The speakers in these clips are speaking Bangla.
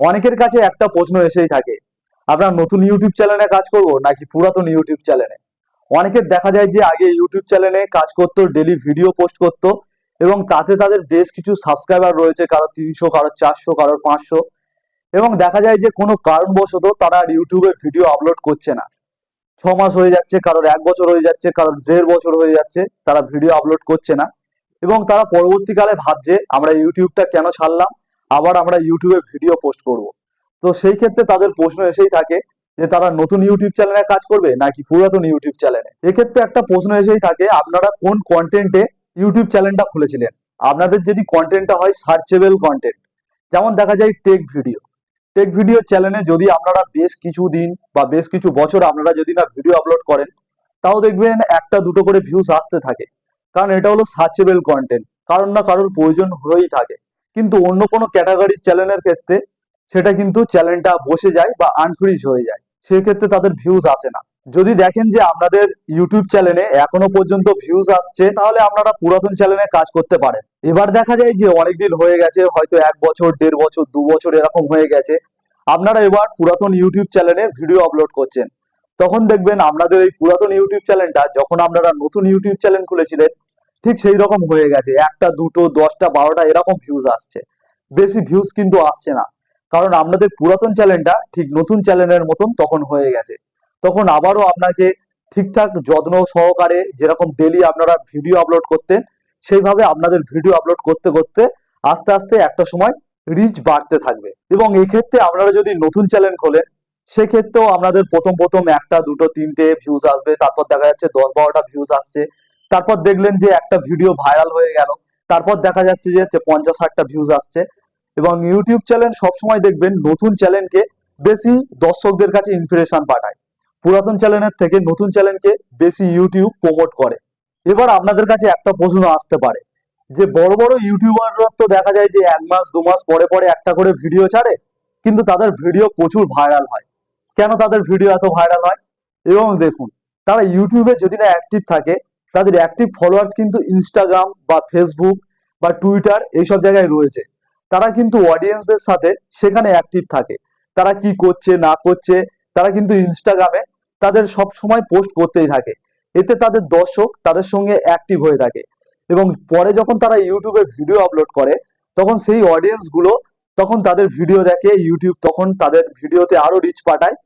অনেকের কাছে একটা প্রশ্ন এসেই থাকে আপনার নতুন ইউটিউব চ্যানেলে কাজ করব নাকি পুরাতন ইউটিউব চ্যানেলে অনেকের দেখা যায় যে আগে ইউটিউব চ্যানেলে কাজ করতো ডেলি ভিডিও পোস্ট করতো এবং তাতে তাদের বেশ কিছু সাবস্ক্রাইবার রয়েছে, কারও তিনশো, কারও চারশো কারোর পাঁচশো এবং দেখা যায় যে কোনো কারণবশত তারা আর ইউটিউবে ভিডিও আপলোড করছে না। ছ মাস হয়ে যাচ্ছে, কারোর এক বছর হয়ে যাচ্ছে, কারোর দেড় বছর হয়ে যাচ্ছে, তারা ভিডিও আপলোড করছে না এবং তারা পরবর্তীকালে ভাবছে, আমরা ইউটিউবটা কেন ছাড়লাম? আবার আমরা ইউটিউবে ভিডিও পোস্ট করব। তো সেই ক্ষেত্রে তাদের প্রশ্ন এসেই থাকে যে, তারা নতুন ইউটিউব চ্যানেলে কাজ করবে নাকি পুরাতন ইউটিউব চ্যানেলে এক্ষেত্রে একটা প্রশ্ন এসেই থাকে, আপনারা কোন কন্টেন্টে ইউটিউব চ্যানেলটা খুলেছিলেন? আপনাদের যদি কন্টেন্টটা হয় সার্চেবল কন্টেন্ট যেমন দেখা যায় টেক ভিডিও টেক ভিডিও চ্যানেলে যদি আপনারা বেশ কিছু দিন বা বেশ কিছু বছর আপনারা যদি না ভিডিও আপলোড করেন, তাও দেখবেন একটা দুটো করে ভিউজ আসতে থাকে। কারণ এটা হলো সার্চেবল কন্টেন্ট কারণ না কারোর প্রয়োজন হয়েই থাকে। কিন্তু অন্য কোনো ক্যাটাগরির চ্যানেলের ক্ষেত্রে সেটা কিন্তু চ্যানেলটা বসে যায় বা আনফ্রিজ হয়ে যায়। সেক্ষেত্রে তাদের ভিউজ আসে না। যদি দেখেন যে আপনাদের ইউটিউব চ্যানেলে এখনও পর্যন্ত ভিউজ আসছে, তাহলে আপনারা পুরাতন চ্যানেলে কাজ করতে পারেন। এবার দেখা যায় যে অনেকদিন হয়ে গেছে, হয়তো এক বছর, দেড় বছর, দু বছর এরকম হয়ে গেছে। আপনারা এবার পুরাতন ইউটিউব চ্যানেলে ভিডিও আপলোড করছেন। তখন দেখবেন আপনাদের এই পুরাতন ইউটিউব চ্যানেলটা যখন আপনারা নতুন ইউটিউব চ্যানেল খুলেছিলেন ঠিক সেই রকম হয়ে গেছে। একটা, দুটো, দশটা, বারোটা এরকম ভিউজ আসছে। বেশি ভিউজ কিন্তু আসছে না। কারণ আপনাদের পুরাতন চ্যানেলটা ঠিক নতুন চ্যানেলের মতন তখন হয়ে গেছে। তখন আবারও আপনাকে ঠিকঠাক যত্ন সহকারে যেরকম ডেলি আপনারা ভিডিও আপলোড করতেন, সেইভাবে আপনাদের ভিডিও আপলোড করতে করতে আস্তে আস্তে একটা সময় রিচ বাড়তে থাকবে। এবং এই ক্ষেত্রে আপনারা যদি নতুন চ্যানেল খোলেন, সেক্ষেত্রেও আপনাদের প্রথম প্রথম একটা, দুটো, তিনটে ভিউজ আসবে। তারপর দেখা যাচ্ছে দশ, বারোটা ভিউজ আসছে। তারপর দেখলেন যে একটা ভিডিও ভাইরাল হয়ে গেল। তারপর দেখা যাচ্ছে যে পঞ্চাশ ষাটটা ভিউজ আসছে। এবং ইউটিউব চ্যানেল সবসময় দেখবেন নতুন চ্যানেলকে বেশি দর্শকদের কাছে ইনফরমেশন পাঠায়। পুরাতন চ্যানেলের থেকে নতুন চ্যানেলকে বেশি ইউটিউব প্রমোট করে। এবার আপনাদের কাছে একটা প্রশ্ন আসতে পারে, যে বড় বড় ইউটিউবাররা তো দেখা যায় যে এক মাস, দু মাস পরে পরে একটা করে ভিডিও ছাড়ে, কিন্তু তাদের ভিডিও প্রচুর ভাইরাল হয়। কেন তাদের ভিডিও এত ভাইরাল হয়? এবং দেখুন, তারা ইউটিউবে যদি না অ্যাক্টিভ থাকে তাদের অ্যাক্টিভ ফলোয়ার্স কিন্তু ইনস্টাগ্রাম বা ফেসবুক বা টুইটার এইসব জায়গায় রয়েছে। তারা কিন্তু অডিয়েন্সদের সাথে সেখানে অ্যাক্টিভ থাকে। তারা কি করছে, না করছে, তারা কিন্তু ইনস্টাগ্রামে তাদের সব সময় পোস্ট করতেই থাকে। এতে তাদের দর্শক তাদের সঙ্গে অ্যাক্টিভ হয়ে থাকে এবং পরে যখন তারা ইউটিউবে ভিডিও আপলোড করে, তখন সেই অডিয়েন্সগুলো তখন তাদের ভিডিও দেখে ইউটিউব তখন তাদের ভিডিওতে আরও রিচ পাঠায়,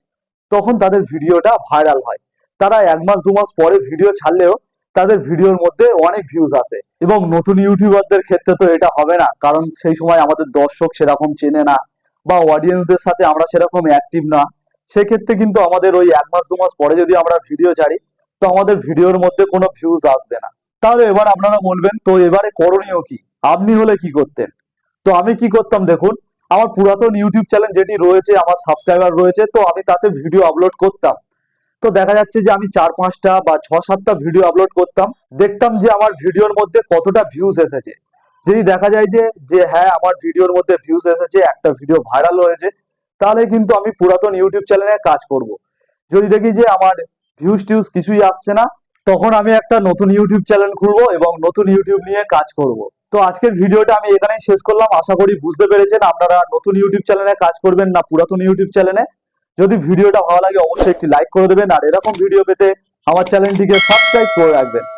তখন তাদের ভিডিওটা ভাইরাল হয়। তারা এক মাস, দু মাস পরে ভিডিও ছাড়লেও তাদের ভিডিওর মধ্যে অনেক ভিউজ আসে। এবং নতুন ইউটিউবারদের ক্ষেত্রে তো এটা হবে না, কারণ সেই সময় আমাদের দর্শক সেরকম চেনে না, বা অডিয়েন্সদের সাথে আমরা সেরকম অ্যাক্টিভ না। সেক্ষেত্রে কিন্তু আমাদের ওই এক মাস, দু মাস পরে যদি আমরা ভিডিও ছাড়ি, তো আমাদের ভিডিওর মধ্যে কোনো ভিউজ আসবে না। তাহলে এবার আপনারা বলবেন, তো এবারে করণীয় কি? আপনি হলে কি করতেন? তো আমি কি করতাম দেখুন, আমার পুরাতন ইউটিউব চ্যানেল যেটি রয়েছে, আমার সাবস্ক্রাইবার রয়েছে, তো আমি তাতে ভিডিও আপলোড করতাম। তো দেখা যাচ্ছে যে আমি চার পাঁচটা বা ছ সাতটা ভিডিও আপলোড করতাম। দেখতাম যে আমার ভিডিওর মধ্যে কতটা ভিউজ এসেছে। যদি দেখা যায় যে যে হ্যাঁ আমার ভিডিওর মধ্যে ভিউজ এসেছে, একটা ভিডিও ভাইরাল হয়েছে, তাহলে কিন্তু আমি পুরাতন ইউটিউব চ্যানেলে কাজ করব। যদি দেখি যে আমার ভিউজ টিউজ কিছুই আসছে না, তখন আমি একটা নতুন ইউটিউব চ্যানেল খুলবো এবং নতুন ইউটিউব নিয়ে কাজ করব। তো আজকের ভিডিওটা আমি এখানেই শেষ করলাম। আশা করি বুঝতে পেরেছেন আপনারা নতুন ইউটিউব চ্যানেলে কাজ করবেন না পুরাতন ইউটিউব চ্যানেলে যদি ভিডিওটা ভালো লাগে, অবশ্যই একটি লাইক করে দেবেন। আর এরকম ভিডিও পেতে আমার চ্যানেলটিকে সাবস্ক্রাইব করে রাখবেন।